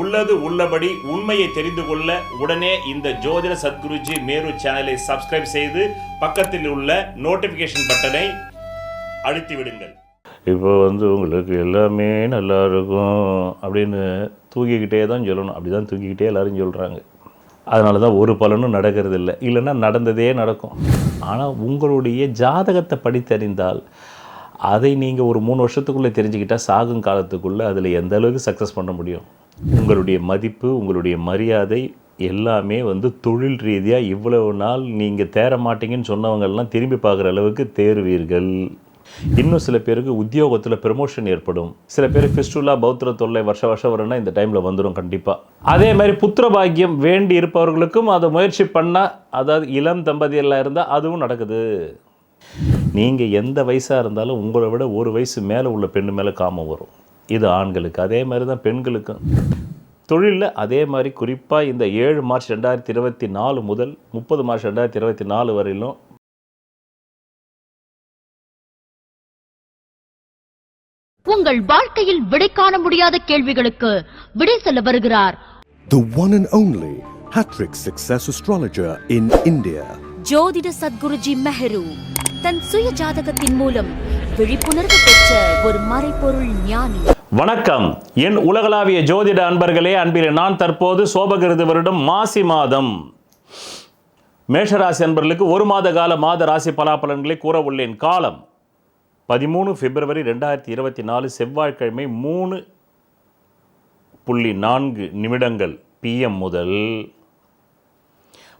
உள்ளது உள்ளபடி உண்மையை தெரிந்து கொள்ள உடனே இந்த ஜோதிட சத்குருஜி மேரு சேனலை சப்ஸ்கிரைப் செய்து பக்கத்தில் உள்ள நோட்டிஃபிகேஷன் பட்டனை அழுத்தி விடுங்கள். இப்போ வந்து உங்களுக்கு எல்லாமே நல்லா இருக்கும் அப்படின்னு தூக்கிக்கிட்டே தான் சொல்லணும். அப்படி தான் தூக்கிக்கிட்டே எல்லாரும் சொல்கிறாங்க அதனால தான் ஒரு பலனும் நடக்கிறது இல்லை இல்லைன்னா நடந்ததே நடக்கும். ஆனால் உங்களுடைய ஜாதகத்தை படித்தறிந்தால் அதை நீங்கள் ஒரு மூணு வருஷத்துக்குள்ளே தெரிஞ்சுக்கிட்டால் சாகும் காலத்துக்குள்ளே அதில் எந்த அளவுக்கு சக்ஸஸ் பண்ண முடியும்? உங்களுடைய மதிப்பு உங்களுடைய மரியாதை எல்லாமே வந்து தொழில் ரீதியாக இவ்வளவு நாள் நீங்கள் தேர மாட்டீங்கன்னு சொன்னவங்கெல்லாம் திரும்பி பார்க்குற அளவுக்கு தேர்வீர்கள் இன்னும் சில பேருக்கு உத்தியோகத்தில் ப்ரமோஷன் ஏற்படும். சில பேர் ஃபிஸ்டுலா பௌத்திர தொல்லை வருஷ வருஷம் வரும்னா இந்த டைமில் வந்துடும் கண்டிப்பாக அதே மாதிரி புத்திர பாக்கியம் வேண்டி இருப்பவர்களுக்கும் அதை முயற்சி பண்ணால் அதாவது இளம் தம்பதியெல்லாம் இருந்தால் அதுவும் நடக்குது. நீங்கள் எந்த வயசாக இருந்தாலும் உங்களை விட ஒரு வயசு மேலே உள்ள பெண்ணு மேலே காமம் வரும். இது ஆண்களுக்கு அதே மாதிரி தான் பெண்களுக்கும் தொழிலில் அதே மாதிரி குறிப்பாக இந்த ஏழு மார்ச் ரெண்டாயிரத்தி இருபத்தி நாலு முதல் முப்பது மார்ச் ரெண்டாயிரத்தி இருபத்தி நாலு வரையிலும் உங்கள் வாழ்க்கையில் விடை காண முடியாத கேள்விகளுக்கு விடை சொல்ல வருகிறார் The one and only Hattrick Success Astrologer in India. ஜோதிட சத்குருஜி மெஹரு தன் சுய ஜாதகத்தின் மூலம் விழிப்புணர்வு பெற்ற ஒரு மறைபொருள் ஞானி. வணக்கம். என் உலகளாவிய ஜோதிட அன்பர்களே அன்பில் நான் தற்போது சோபகிருது வருடம் மாசி மாதம். மேஷராசி அன்பர்களுக்கு ஒரு மாத கால மாத ராசி பலாபலன்களை கூற உள்ளேன். காலம் பதிமூணு பிப்ரவரி ரெண்டாயிரத்தி இருபத்தி நாலு செவ்வாய்க்கிழமை மூணு புள்ளி நான்கு நிமிடங்கள் பிஎம் முதல்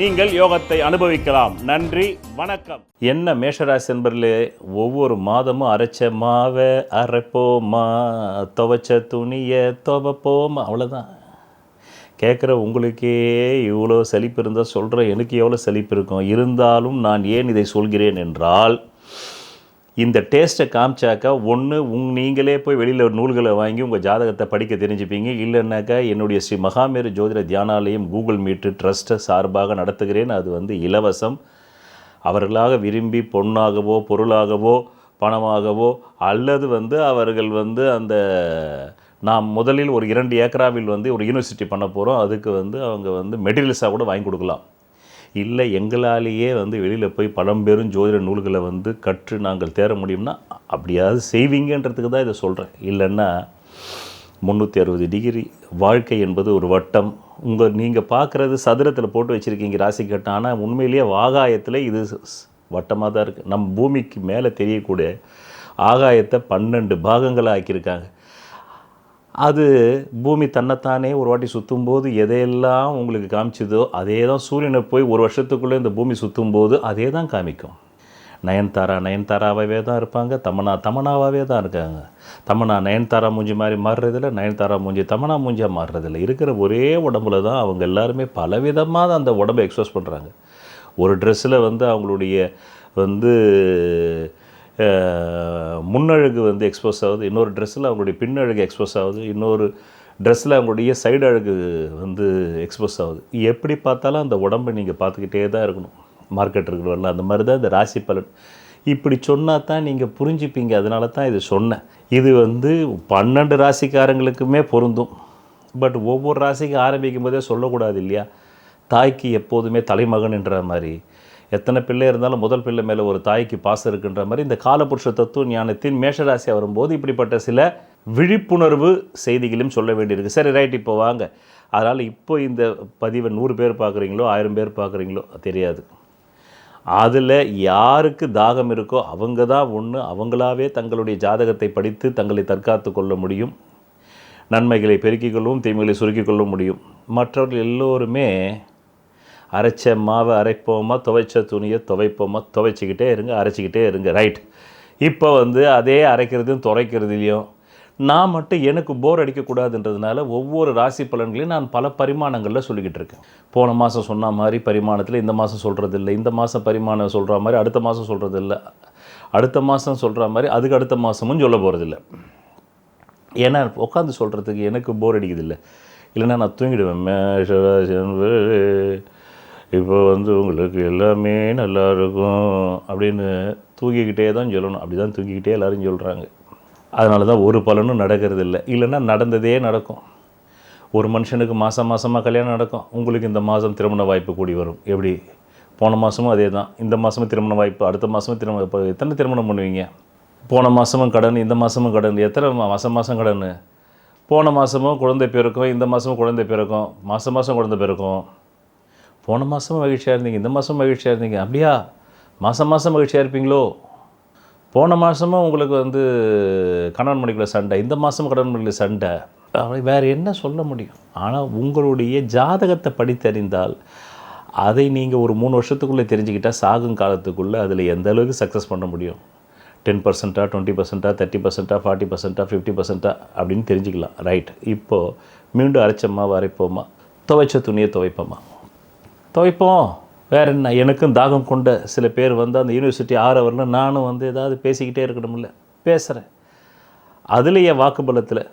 நீங்கள் யோகத்தை அனுபவிக்கலாம். நன்றி வணக்கம். என்ன மேஷராசி என்பர்களே ஒவ்வொரு மாதமும் அரைச்ச மாவை அரைப்போமா? துவைச்ச துணியை துவப்போமா? அவ்வளோதான் கேட்குற உங்களுக்கே இவ்வளோ செழிப்பு இருந்தால் சொல்கிறேன் எனக்கு எவ்வளோ செழிப்பு இருக்கும்? இருந்தாலும் நான் ஏன் இதை சொல்கிறேன் என்றால் இந்த டேஸ்ட்டை காமிச்சாக்கா ஒன்று உங் நீங்களே போய் வெளியில் நூல்களை வாங்கி உங்கள் ஜாதகத்தை படிக்க தெரிஞ்சுப்பீங்க. இல்லைன்னாக்கா என்னுடைய ஸ்ரீ மகாமேரு ஜோதிட தியானாலயம் கூகுள் மீட்டு ட்ரஸ்ட்டை சார்பாக நடத்துகிறேன். அது வந்து இலவசம். அவர்களாக விரும்பி பொண்ணாகவோ பொருளாகவோ பணமாகவோ அல்லது வந்து அவர்கள் வந்து அந்த நாம் முதலில் ஒரு இரண்டு ஏக்கராவில் வந்து ஒரு யூனிவர்சிட்டி பண்ண போகிறோம் அதுக்கு வந்து அவங்க வந்து மெட்டீரியல்ஸாக கூட வாங்கி கொடுக்கலாம். இல்லை எங்களாலேயே வந்து வெளியில் போய் பழம்பெரும் ஜோதிட நூல்களை வந்து கற்று நாங்கள் தேர முடியும்னா அப்படியாவது செய்வீங்கன்றதுக்கு தான் இதை சொல்கிறேன் இல்லைன்னா முந்நூற்றி அறுபது டிகிரி வாழ்க்கை என்பது ஒரு வட்டம். உங்கள் நீங்கள் பார்க்குறது சதுரத்தில் போட்டு வச்சுருக்கீங்க ராசி கட்டம். ஆனால் உண்மையிலேயே ஆகாயத்தில் இது வட்டமாக தான் இருக்குது நம்ம பூமிக்கு மேலே தெரியக்கூடிய ஆகாயத்தை பன்னெண்டு பாகங்களாக ஆக்கியிருக்காங்க அது பூமி தன்னைத்தானே ஒரு வாட்டி சுற்றும் போது எதையெல்லாம் உங்களுக்கு காமிச்சதோ அதே தான் சூரியனை போய் ஒரு வருஷத்துக்குள்ளே இந்த பூமி சுற்றும் போது அதே தான் காமிக்கும். நயன்தாரா நயன்தாராவாகவே தான் இருப்பாங்க. தமனா தமனாவாகவே தான் இருக்காங்க. தமனா நயன்தாரா மூஞ்சி மாதிரி மாறுறதில்ல நயன்தாரா மூஞ்சி தமனா மூஞ்சியாக மாறுறதில்ல. இருக்கிற ஒரே உடம்புல தான் அவங்க எல்லாருமே பலவிதமாக தான் அந்த உடம்பை எக்ஸ்பிரஸ் பண்ணுறாங்க ஒரு ட்ரெஸ்ஸில் வந்து அவங்களுடைய வந்து முன்னழகு வந்து எக்ஸ்போஸ் ஆகுது. இன்னொரு ட்ரெஸ்ஸில் அவங்களுடைய பின்னழகு எக்ஸ்போஸ் ஆகுது. இன்னொரு ட்ரெஸ்ஸில் அவங்களுடைய சைடு அழகு வந்து எக்ஸ்போஸ் ஆகுது. எப்படி பார்த்தாலும் அந்த உடம்பை நீங்கள் பார்த்துக்கிட்டே தான் இருக்கணும். மார்க்கெட் இருக்கிறவரில் அந்த மாதிரி தான் இந்த ராசி பலன். இப்படி சொன்னால் தான் நீங்கள் புரிஞ்சுப்பீங்க. அதனால தான் இது சொன்னேன். இது வந்து பன்னெண்டு ராசிக்காரங்களுக்குமே பொருந்தும். பட் ஒவ்வொரு ராசிக்கு ஆரம்பிக்கும் போதே சொல்லக்கூடாது இல்லையா? தாய்க்கு எப்போதுமே தலைமகன் என்ற மாதிரி. எத்தனை பிள்ளை இருந்தாலும் முதல் பிள்ளை மேலே ஒரு தாய்க்கு பாசம் இருக்குன்ற மாதிரி இந்த காலபுருஷ தத்துவ ஞானத்தின் மேஷராசியாக வரும்போது இப்படிப்பட்ட சில விழிப்புணர்வு செய்திகளையும் சொல்ல வேண்டியிருக்கு. சரி ரைட் இப்போ வாங்க. அதனால் இப்போ இந்த பதிவை நூறு பேர் பார்க்குறீங்களோ ஆயிரம் பேர் பார்க்குறீங்களோ தெரியாது. அதில் யாருக்கு தாகம் இருக்கோ அவங்க தான் ஒன்று அவங்களாவே தங்களுடைய ஜாதகத்தை படித்து தங்களை தற்காத்து கொள்ள முடியும். நன்மைகளை பெருக்கிக் கொள்ளவும் தீமைகளை சுருக்கிக் கொள்ள முடியும். மற்றவர்கள் எல்லோருமே அரைச்ச மாவை அரைப்போமா துவைச்ச துணியை துவைப்போமா துவைச்சிக்கிட்டே இருங்க அரைச்சிக்கிட்டே இருங்க. ரைட் இப்போ வந்து அதே அரைக்கிறதையும் துறைக்கிறதுலையும் நான் மட்டும் எனக்கு போர் அடிக்கக்கூடாதுன்றதுனால ஒவ்வொரு ராசி பலன்களையும் நான் பல பரிமாணங்களில் சொல்லிக்கிட்டு இருக்கேன். போன மாதம் சொன்ன மாதிரி பரிமாணத்தில் இந்த மாதம் சொல்கிறதில்ல இந்த மாதம் பரிமாணம் சொல்கிற மாதிரி அடுத்த மாதம் சொல்கிறதில்ல அடுத்த மாதம் சொல்கிற மாதிரி அதுக்கு அடுத்த மாதமும் சொல்ல போகிறதில்ல ஏன்னா உட்காந்து சொல்கிறதுக்கு எனக்கு போர் அடிக்குதில்ல இல்லைன்னா நான் தூங்கிடுவேன். இப்போ வந்து உங்களுக்கு எல்லாமே நல்லா இருக்கும் அப்படின்னு தூங்கிக்கிட்டே தான் சொல்லணும். அப்படி தான் தூங்கிக்கிட்டே எல்லோரும் சொல்கிறாங்க அதனால தான் ஒரு பலனும் நடக்கிறது இல்லை இல்லைன்னா நடந்ததே நடக்கும். ஒரு மனுஷனுக்கு மாதம் மாதமாக கல்யாணம் நடக்கும். உங்களுக்கு இந்த மாதம் திருமண வாய்ப்பு கூடி வரும். எப்படி? போன மாதமும் அதே தான். இந்த மாதமும் திருமண வாய்ப்பு அடுத்த மாதமும் திருமண இப்போ எத்தனை திருமணம் பண்ணுவீங்க? போன மாதமும் கடன் இந்த மாதமும் கடன். எத்தனை மா- மாதம் மாதம் கடன்? போன மாதமும் குழந்தை பிறக்கும் இந்த மாதமும் குழந்தை பிறக்கும். மாதம் மாதம் குழந்தை பிறக்கும். போன மாதமும் மகிழ்ச்சியாக இருந்தீங்க இந்த மாதம் மகிழ்ச்சியாக இருந்தீங்க. அப்படியா? மாதம் மாதம் மகிழ்ச்சியாக இருப்பீங்களோ? போன மாதமும் உங்களுக்கு வந்து கணவன் மணிக்குள்ள சண்டை இந்த மாதமும் கணவன் மணிக்குள்ள சண்டை. அப்படி வேறு என்ன சொல்ல முடியும்? ஆனால் உங்களுடைய ஜாதகத்தை படித்தறிந்தால் அதை நீங்கள் ஒரு மூணு வருஷத்துக்குள்ளே தெரிஞ்சுக்கிட்டால் சாகும் காலத்துக்குள்ளே அதில் எந்த அளவுக்கு சக்ஸஸ் பண்ண முடியும்? டென் பர்சன்ட்டா டுவெண்ட்டி பர்சன்ட்டா தேர்ட்டி பர்சன்ட்டா ஃபார்ட்டி பர்சன்ட்டா ஃபிஃப்டி பர்சன்ட்டா அப்படின்னு தெரிஞ்சுக்கலாம். ரைட் இப்போது மீண்டும் அரைச்சம்மா வரைப்போமா? துவைச்ச துணியை துவைப்போமா? துவைப்போம். வேற என்ன எனக்கும் தாகம் கொண்ட சில பேர் வந்து அந்த யூனிவர்சிட்டி ஆறு நானும் வந்து ஏதாவது பேசிக்கிட்டே இருக்கணும்ல. பேசுகிறேன் அதுலேயே வாக்குபலத்தில்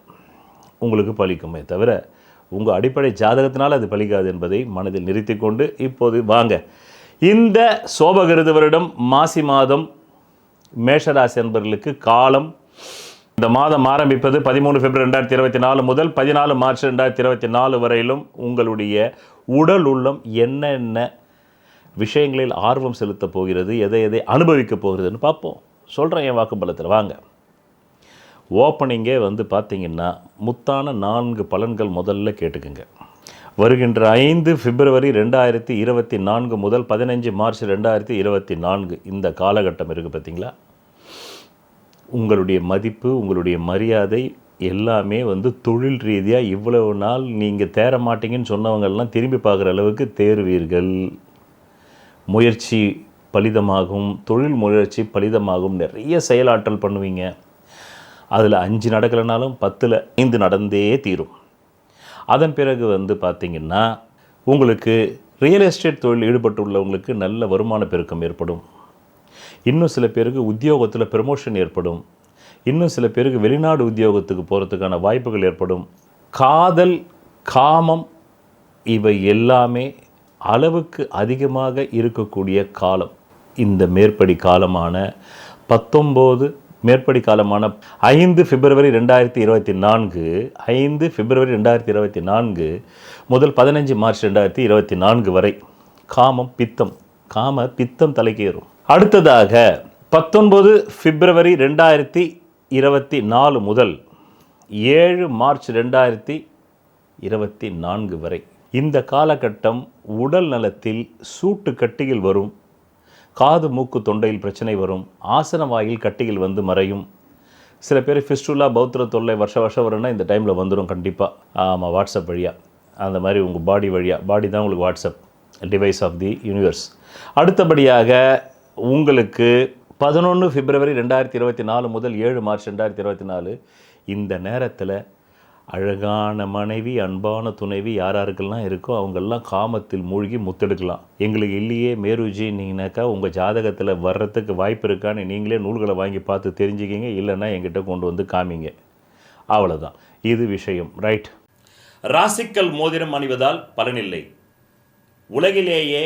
உங்களுக்கு பலிக்குமே தவிர உங்கள் அடிப்படை ஜாதகத்தினால் அது பலிக்காது என்பதை மனதில் நிறுத்தி கொண்டு இப்போது வாங்க. இந்த சோபகிருது வருடம் மாசி மாதம் மேஷராசி என்பவர்களுக்கு காலம் இந்த மாதம் ஆரம்பிப்பது பதிமூணு பிப்ரவரி ரெண்டாயிரத்தி இருபத்தி நாலு முதல் பதினாலு மார்ச் ரெண்டாயிரத்தி இருபத்தி நாலு வரையிலும் உங்களுடைய உடல் உள்ளம் என்னென்ன விஷயங்களில் ஆர்வம் செலுத்தப் போகிறது எதை எதை அனுபவிக்கப் போகிறதுன்னு பார்ப்போம். சொல்கிறேன் என் வாக்குப்பலத்தில் வாங்க. ஓப்பனிங்கே வந்து பார்த்தீங்கன்னா முத்தான நான்கு பலன்கள் முதல்ல கேட்டுக்குங்க. வருகின்ற ஐந்து பிப்ரவரி ரெண்டாயிரத்தி இருபத்தி நான்கு முதல் பதினஞ்சு மார்ச் ரெண்டாயிரத்தி இருபத்தி நான்கு இந்த காலகட்டம் இருக்குது பார்த்தீங்களா? உங்களுடைய மதிப்பு உங்களுடைய மரியாதை எல்லாமே வந்து தொழில் ரீதியாக இவ்வளவு நாள் நீங்கள் தேர மாட்டீங்கன்னு சொன்னவங்கெல்லாம் திரும்பி பார்க்குற அளவுக்கு தேர்வீர்கள் முயற்சி பலிதமாகும் தொழில் முயற்சி பலிதமாகும். நிறைய செயலாற்றல் பண்ணுவீங்க. அதில் அஞ்சு நடக்கலைனாலும் பத்தில் ஐந்து நடந்தே தீரும். அதன் பிறகு வந்து பார்த்திங்கன்னா உங்களுக்கு ரியல் எஸ்டேட் தொழில் ஈடுபட்டுள்ளவங்களுக்கு நல்ல வருமான பெருக்கம் ஏற்படும். இன்னும் சில பேருக்கு உத்தியோகத்தில் ப்ரமோஷன் ஏற்படும். இன்னும் சில பேருக்கு வெளிநாடு உத்தியோகத்துக்கு போகிறதுக்கான வாய்ப்புகள் ஏற்படும். காதல் காமம் இவை எல்லாமே அளவுக்கு அதிகமாக இருக்கக்கூடிய காலம். இந்த மேற்படி காலமான பத்தொம்போது மேற்படி காலமான ஐந்து பிப்ரவரி ரெண்டாயிரத்தி இருபத்தி நான்கு ஐந்து பிப்ரவரி ரெண்டாயிரத்தி இருபத்தி நான்கு முதல் பதினஞ்சு மார்ச் ரெண்டாயிரத்தி இருபத்தி நான்கு வரை காமம் பித்தம் காம பித்தம் தலைக்கேறும் அடுத்ததாக பத்தொன்பது பிப்ரவரி ரெண்டாயிரத்தி இருபத்தி நாலு முதல் ஏழு மார்ச் ரெண்டாயிரத்தி இருபத்தி நான்கு வரை. இந்த காலகட்டம் உடல் நலத்தில் சூட்டு கட்டியில் வரும் காது மூக்கு தொண்டையில் பிரச்சனை வரும் ஆசன வாயில் கட்டியில் வந்து மறையும். சில பேர் ஃபிஸ்டுலா பௌத்திர தொல்லை வருஷ வருஷம் வரும்னா இந்த டைமில் வந்துடும் கண்டிப்பாக ஆமாம் வாட்ஸ்அப் வழியாக அந்த மாதிரி உங்கள் பாடி வழியாக பாடி தான் உங்களுக்கு what's up device of the universe. அடுத்தபடியாக உங்களுக்கு பதினொன்று பிப்ரவரி ரெண்டாயிரத்தி இருபத்தி நாலு முதல் ஏழு மார்ச் ரெண்டாயிரத்தி இருபத்தி நாலு இந்த நேரத்தில் அழகான மனைவி அன்பான துணைவி யார் யாருக்கெல்லாம் இருக்கோ அவங்கெல்லாம் காமத்தில் மூழ்கி முத்தெடுக்கலாம். எங்களுக்கு இல்லையே மேருஜின்னீங்கனாக்கா உங்கள் ஜாதகத்தில் வர்றதுக்கு வாய்ப்பு இருக்கான்னு நீங்களே நூல்களை வாங்கி பார்த்து தெரிஞ்சுக்கிங்க இல்லைன்னா எங்கிட்ட கொண்டு வந்து காமிங்க. அவ்வளோதான் இது விஷயம். ரைட் ராசிக்கல் மோதிரம் அணிவதால் பலனில்லை. உலகிலேயே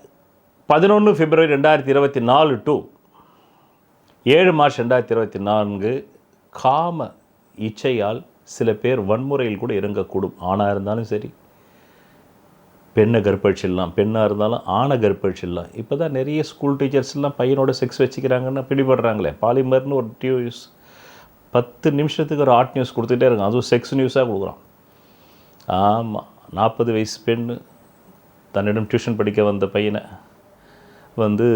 பதினொன்று பிப்ரவரி ரெண்டாயிரத்தி இருபத்தி நாலு டு ஏழு மார்ச் ரெண்டாயிரத்தி இருபத்தி நான்கு காம இச்சையால் சில பேர் வன்முறையில் கூட இறங்கக்கூடும். ஆணாக இருந்தாலும் சரி பெண்ணை கற்பழிச்சிடலாம் பெண்ணாக இருந்தாலும் ஆணை கற்பழிச்சிடலாம். இப்போ தான் நிறைய ஸ்கூல் டீச்சர்ஸ்லாம் பையனோட செக்ஸ் வச்சுக்கிறாங்கன்னு பிடிபடுறாங்களே. பாலிமர்னு ஒரு நியூஸ் பத்து நிமிஷத்துக்கு ஒரு ஆர்ட் நியூஸ் கொடுத்துட்டே இருக்கான். அதுவும் செக்ஸ் நியூஸாக கொடுக்குறான். ஆமாம் நாற்பது வயசு பெண்ணு தன்னிடம் டியூஷன் படிக்க வந்த பையனை வந்து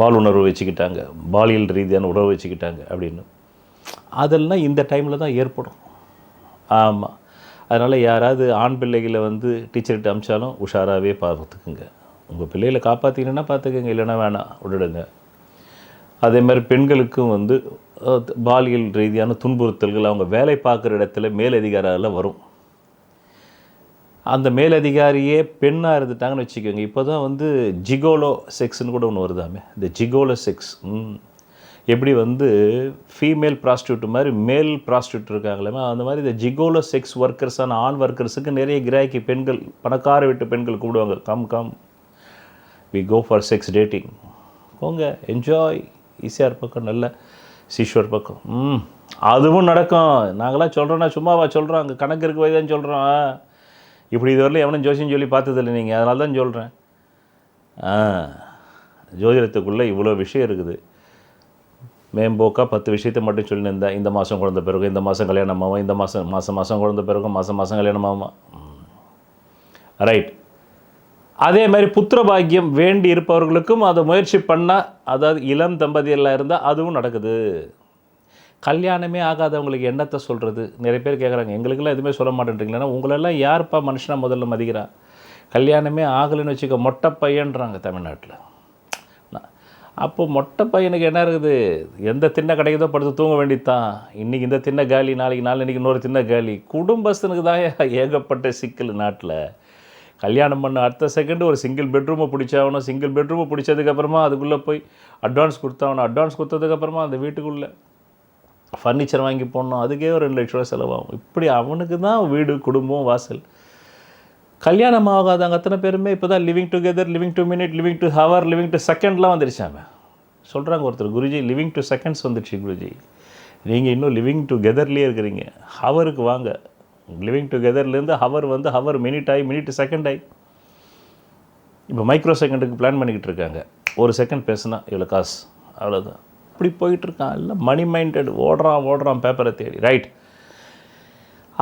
பால் உணர்வு வச்சுக்கிட்டாங்க. பாலியல் ரீதியான உணர்வு வச்சுக்கிட்டாங்க அப்படின்னு. அதெல்லாம் இந்த டைமில் தான் ஏற்படும். ஆமாம் அதனால் யாராவது ஆண் பிள்ளைகளை வந்து டீச்சர்கிட்ட அமிச்சாலும் உஷாராகவே பார்த்துக்குங்க. உங்கள் பிள்ளைகளை காப்பாற்றிக்கணுன்னா பார்த்துக்கங்க இல்லைன்னா வேணாம். விட்டுடுங்க அதே மாதிரி பெண்களுக்கும் வந்து பாலியல் ரீதியான துன்புறுத்தல்கள் அவங்க வேலை பார்க்குற இடத்துல மேலதிகாரில் வரும். அந்த மேலதிகாரியே பெண்ணாக இருந்துட்டாங்கன்னு வச்சுக்கோங்க. இப்போ தான் வந்து ஜிகோலோ செக்ஸ்னு கூட ஒன்று வருதாமே. இந்த ஜிகோலோ செக்ஸ். ம். எப்படி வந்து ஃபீமேல் ப்ராஸ்டியூட் மாதிரி மேல் ப்ராஸ்டியூட் இருக்காங்களே அந்த மாதிரி இந்த ஜிகோலோ செக்ஸ் ஒர்க்கர்ஸான ஆண் ஒர்க்கர்ஸுக்கு நிறைய கிராக்கி பெண்கள் பணக்கார வீட்டு பெண்கள் கூப்பிடுவாங்க. Come come we go for sex dating போங்க. என்ஜாய் ஈஸியாக பக்கம் நல்ல சீஷோர் பக்கம். ம். அதுவும் நடக்கும். நாங்களாம் சொல்கிறோன்னா சும்மாவா சொல்கிறோம் அங்கே கணக்கு இருக்கு போய் தான் சொல்கிறோம் இப்படி இதுவரையில் எவனும் ஜோசியம் சொல்லி பார்த்ததில்லை நீங்கள் அதனால தான் சொல்கிறேன் ஜோதிடத்துக்குள்ளே இவ்வளோ விஷயம் இருக்குது. மேம்போக்காக பத்து விஷயத்தை மட்டும் சொல்லி இருந்தேன் இந்த மாதம் குழந்த பிறகு இந்த மாதம் கல்யாணம் ஆகும் இந்த மாதம் மாதம் மாதம் குழந்த பிறகு மாதம் மாதம் கல்யாணம் ஆகும். ரைட் அதே மாதிரி புத்திர பாக்கியம் வேண்டி இருப்பவர்களுக்கும் அதை முயற்சி பண்ணால் அதாவது இளம் தம்பதியெல்லாம் இருந்தால் அதுவும் நடக்குது. கல்யாணமே ஆகாதவங்களுக்கு என்னத்தை சொல்கிறது நிறைய பேர் கேட்குறாங்க எங்களுக்கெல்லாம் எதுவுமே சொல்ல மாட்டேன்றீங்களா. உங்களெல்லாம் யார்ப்பா மனுஷனாக முதல்ல மதிக்கிறா? கல்யாணமே ஆகலைன்னு வச்சுக்க மொட்டை பையன்றாங்க தமிழ்நாட்டில். அப்போது மொட்டை பையனுக்கு என்ன இருக்குது? எந்த தின்ன கிடைக்குதோ படுத்து தூங்க வேண்டித்தான் இன்றைக்கி இந்த தின்ன காலி நாளைக்கு நாள் இன்றைக்கி இன்னொரு தின்ன காலி. குடும்பஸ்தனுக்கு தான் ஏகப்பட்ட சிக்கல் நாட்டில். கல்யாணம் பண்ண அடுத்த செகண்ட் ஒரு சிங்கிள் பெட்ரூமை பிடிச்சாகணும் சிங்கிள் பெட்ரூமை பிடிச்சதுக்கப்புறமா அதுக்குள்ளே போய் அட்வான்ஸ் கொடுத்தாகணும். அட்வான்ஸ் கொடுத்ததுக்கப்புறமா அந்த வீட்டுக்குள்ளே. ஃபர்னிச்சர் வாங்கி போடணும் அதுக்கே ஒரு ரெண்டு லட்ச ரூபா செலவாகும். இப்படி அவனுக்கு தான் வீடு குடும்பம் வாசல். கல்யாணம் ஆகாதவங்க அத்தனை பேருமே இப்போ தான் living together living two minute living two hour living two செகண்ட்லாம் வந்துருச்சாங்க சொல்கிறாங்க ஒருத்தர் குருஜி லிவிங் டு செகண்ட்ஸ் வந்துடுச்சு குருஜி. நீங்கள் இன்னும் லிவிங் டுகெதர்லேயே இருக்கிறீங்க. ஹவருக்கு வாங்க. லிவிங் டுகெதர்லேருந்து ஹவர் வந்து ஹவர் மினிட் ஆகி மினிட் செகண்ட் ஆகி இப்போ மைக்ரோ செகண்டுக்கு பிளான் பண்ணிக்கிட்டு இருக்காங்க. ஒரு செகண்ட் பேசுனா இவ்வளோ காசு. அவ்வளோதான் இப்படி போயிட்டுருக்கான். இல்லை மணி மைண்டட் ஓடுறான் ஓடுறான் பேப்பரை தேடி. ரைட்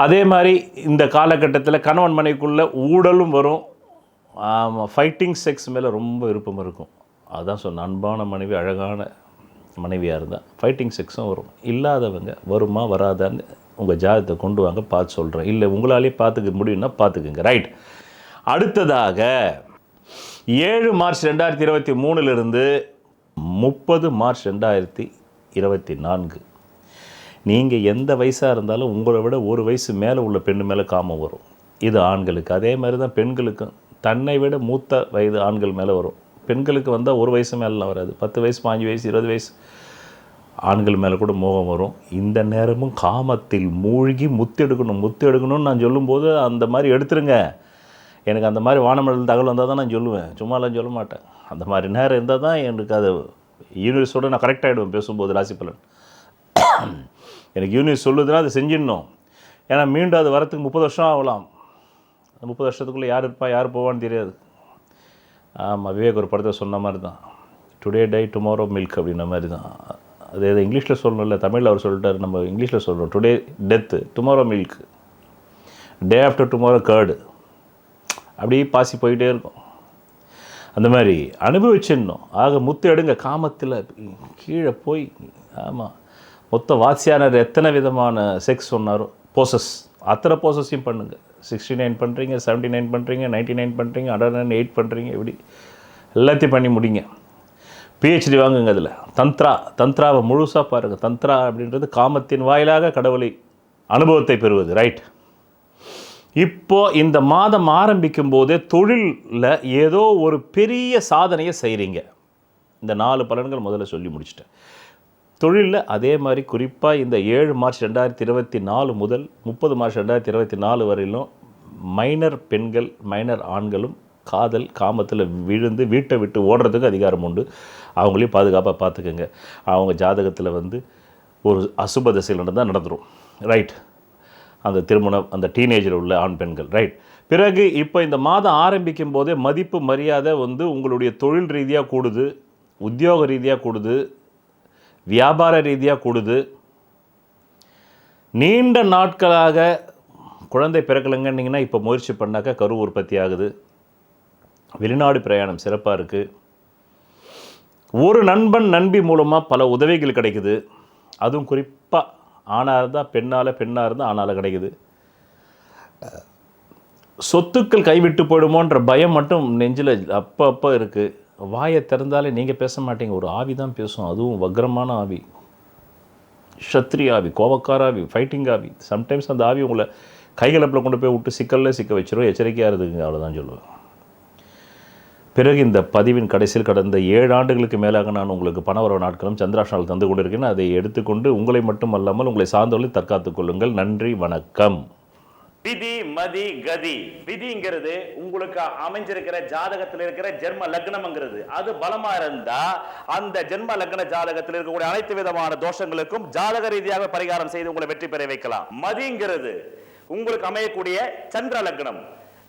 அதே மாதிரி இந்த காலகட்டத்தில் கணவன் மனைக்குள்ளே ஊழலும் வரும். ஃபைட்டிங் செக்ஸ் மேலே ரொம்ப விருப்பம் இருக்கும். அதுதான் சொன்ன அன்பான மனைவி அழகான மனைவியாக இருந்தால் ஃபைட்டிங் செக்ஸும் வரும். இல்லாதவங்க வருமா வராதான்னு உங்கள் ஜாதகத்தை கொண்டு வாங்க பார்த்து சொல்கிறேன் இல்லை உங்களாலே பார்த்துக்க முடியும்னா பார்த்துக்குங்க. ரைட் அடுத்ததாக ஏழு மார்ச் ரெண்டாயிரத்தி இருபத்தி மூணுலேருந்து முப்பது மார்ச் ரெண்டாயிரத்தி இருபத்தி நான்கு. நீங்கள் எந்த வயசாக இருந்தாலும் உங்களை விட ஒரு வயசு மேலே உள்ள பெண்ணு மேலே காமம் வரும். இது ஆண்களுக்கு. அதே மாதிரி தான் பெண்களுக்கும். தன்னை விட மூத்த வயது ஆண்கள் மேலே வரும். பெண்களுக்கு வந்தால் ஒரு வயசு மேலாம் வராது. பத்து வயசு பாஞ்சு வயசு இருபது வயசு ஆண்கள் மேலே கூட மோகம் வரும். இந்த நேரமும் காமத்தில் மூழ்கி முத்து எடுக்கணும் முத்து எடுக்கணும்னு நான் சொல்லும்போது அந்த மாதிரி எடுத்துருங்க. எனக்கு அந்த மாதிரி வானமண்டல தகவல் வந்தால் தான் நான் சொல்லுவேன். சும்மாலாம் சொல்ல மாட்டேன். அந்த மாதிரி நேரம் இருந்தால் தான் எனக்கு அது யூனிவர்ஸோடு நான் கரெக்ட் ஆகிடுவேன் பேசும்போது ராசி பலன். எனக்கு யூனிவர்ஸ் சொல்லுதுன்னா அதை செஞ்சிடணும். ஏன்னா மீண்டும் அது வரத்துக்கு முப்பது வருஷம் ஆகலாம். அந்த முப்பது வருஷத்துக்குள்ளே யார் இருப்பா யார் போவான்னு தெரியாது. ஆமாம் விவேக் ஒரு படத்தை சொன்ன மாதிரி தான். டுடே டை டுமாரோ மில்க் அப்படின்ன மாதிரி தான். அது எதை இங்கிலீஷில் சொல்லணும்ல தமிழில் அவர் சொல்லிட்டார் நம்ம இங்கிலீஷில் சொல்கிறோம் today death tomorrow milk day after tomorrow curd அப்படியே பாசி போயிட்டே இருக்கும். அந்த மாதிரி அனுபவிச்சிடணும் ஆக முத்து எடுங்க காமத்தில் கீழே போய் ஆமாம் மொத்த வாசியானர் எத்தனை விதமான செக்ஸ் சொன்னாரோ? போசஸ் அத்தனை போசஸையும் பண்ணுங்க. சிக்ஸ்டி நைன் பண்ணுறீங்க செவன்ட்டி நைன் பண்ணுறீங்க நைன்ட்டி நைன் பண்ணுறீங்க ஹண்ட்ரட் நைன் எயிட் பண்ணுறீங்க இப்படி. எல்லாத்தையும் பண்ணி முடிங்க. பிஹெச்டி வாங்குங்க அதில். தந்த்ரா. தந்த்ராவை முழுசாக பாருங்கள் தந்த்ரா அப்படின்றது காமத்தின் வாயிலாக கடவுளை அனுபவத்தை பெறுவது. ரைட் இப்போ இந்த மாதம் ஆரம்பிக்கும் போதே தொழிலில் ஏதோ ஒரு பெரிய சாதனையை செய்கிறீங்க இந்த நாலு பலன்கள் முதல்ல சொல்லி முடிச்சிட்டேன். தொழிலில் அதே மாதிரி குறிப்பாக இந்த ஏழு மார்ச் ரெண்டாயிரத்தி இருபத்தி நாலு முதல் முப்பது மார்ச் ரெண்டாயிரத்தி இருபத்தி நாலு வரையிலும் மைனர் பெண்கள் மைனர் ஆண்களும் காதல் காமத்தில் விழுந்து வீட்டை விட்டு ஓடுறதுக்கு அதிகாரம் உண்டு. அவங்களையும் பாதுகாப்பாக பார்த்துக்கோங்க அவங்க ஜாதகத்தில் வந்து ஒரு அசுப திசையில் நடந்தால் நடந்துடும் ரைட் அந்த திருமணம் அந்த டீனேஜில் உள்ள ஆண் பெண்கள் ரைட் பிறகு இப்போ இந்த மாதம் ஆரம்பிக்கும் போதே மதிப்பு மரியாதை வந்து உங்களுடைய தொழில் ரீதியாக கூடுது உத்தியோக ரீதியாக கூடுது வியாபார ரீதியாக கூடுது. நீண்ட நாட்களாக குழந்தை பிறக்கலைங்கன்னீங்கன்னா இப்போ முயற்சி பண்ணாக்கா கரு உற்பத்தி ஆகுது. வெளிநாடு பிரயாணம் சிறப்பாக இருக்குது ஒரு நண்பன் நண்பி மூலமாக பல உதவிகள் கிடைக்குது. அதுவும் குறிப்பாக ஆணாக இருந்தால் பெண்ணால் பெண்ணாக இருந்தால் ஆணால் கிடைக்குது. சொத்துக்கள் கைவிட்டு போயிடுமோன்ற பயம் மட்டும் நெஞ்சில் அப்பப்போ இருக்குது வாயை திறந்தாலே நீங்கள் பேச மாட்டீங்க. ஒரு ஆவி தான் பேசும். அதுவும் வக்ரமான ஆவி. ஷத்ரி ஆவி கோவக்கார ஆவி ஃபைட்டிங் ஆவி. சம்டைம்ஸ் அந்த ஆவி உங்களை கைகலப்பில் கொண்டு போய் விட்டு சிக்கல்ல சிக்க வச்சிருவோம் எச்சரிக்கையாக இருக்குங்க அவ்வளோதான் சொல்லுவேன். பிறகு இந்த பதிவின் கடைசியில் கடந்த ஏழு ஆண்டுகளுக்கு மேலாக நான் உங்களுக்கு பணவரவு நாட்களும் சந்திராஷனால் தந்து கொண்டிருக்கேன் அதை எடுத்துக்கொண்டு உங்களை மட்டும் அல்லாமல் உங்களை சார்ந்தவர்களை தற்காத்துக் கொள்ளுங்கள். நன்றி வணக்கம். விதி மதி கதி. விதிங்கிறது உங்களுக்கு அமைஞ்சிருக்கிற ஜாதகத்தில் இருக்கிற ஜென்ம லக்னம்ங்கிறது. அது பலமா இருந்தா அந்த ஜென்ம லக்ன ஜாதகத்தில் இருக்கக்கூடிய அனைத்து விதமான தோஷங்களுக்கும் ஜாதக ரீதியாக பரிகாரம் செய்து உங்களை வெற்றி பெற வைக்கலாம். மதிங்கிறது உங்களுக்கு அமையக்கூடிய சந்திர லக்னம்.